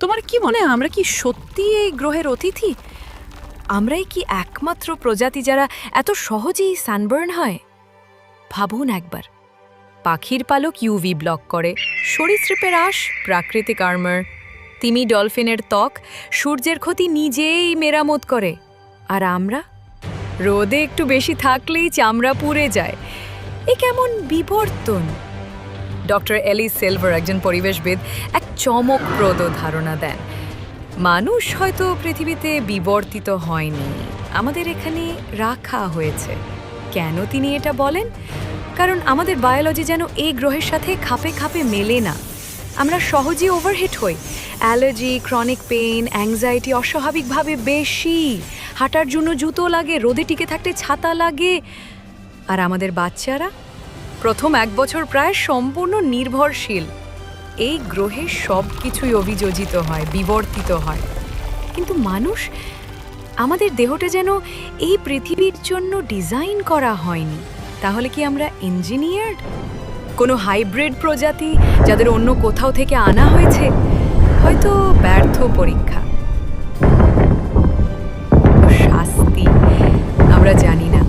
তোমার কি মনে আমরা কি সত্যি এই গ্রহের অতিথি? আমরাই কি একমাত্র প্রজাতি যারা এত সহজেই সানবার্ন হয়? ভাবুন একবার। পাখির পালক ইউভি ব্লক করে, সরীসৃপের আশ, প্রাকৃতিক আর্মার তিমি ডলফিনের ত্বক, সূর্যের ক্ষতি নিজেই মেরামত করে। আর আমরা? রোদে একটু বেশি থাকলেই চামড়া পুড়ে যায়। এ কেমন বিবর্তন! ডক্টর এলি সিলভার একজন পরিবেশবিদ এক চমকপ্রদ ধারণা দেন। মানুষ হয়তো পৃথিবীতে বিবর্তিত হয়নি। আমাদের এখানে রাখা হয়েছে। কেন তিনি এটা বলেন? কারণ আমাদের বায়োলজি যেন এই গ্রহের সাথে খাপে খাপে মেলে না। আমরা সহজেই ওভারহিট হই। অ্যালার্জি ক্রনিক পেইন অ্যাংজাইটি অস্বাভাবিকভাবে বেশি। হাঁটার জন্য জুতো লাগে, রোদে টিকে থাকতে ছাতা লাগে। আর আমাদের বাচ্চারা প্রথম এক বছর প্রায় সম্পূর্ণ নির্ভরশীল। এই গ্রহে সব কিছুই অভিযোজিত হয়, বিবর্তিত হয়। কিন্তু মানুষ, আমাদের দেহটা যেন এই পৃথিবীর জন্য ডিজাইন করা হয়নি। তাহলে কি আমরা ইঞ্জিনিয়ার্ড কোনো হাইব্রিড প্রজাতি যাদের অন্য কোথাও থেকে আনা হয়েছে? হয়তো ব্যর্থ পরীক্ষা। শাস্তি, আমরা জানি না।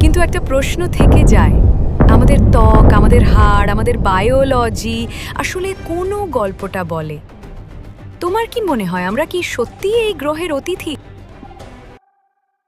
কিন্তু একটা প্রশ্ন থেকে যায় আমাদের ত্বক, আমাদের হাড়, আমাদের বায়োলজি আসলে কোনো গল্পটা বলে। তোমার কি মনে হয়? আমরা কি সত্যি এই গ্রহের অতিথি?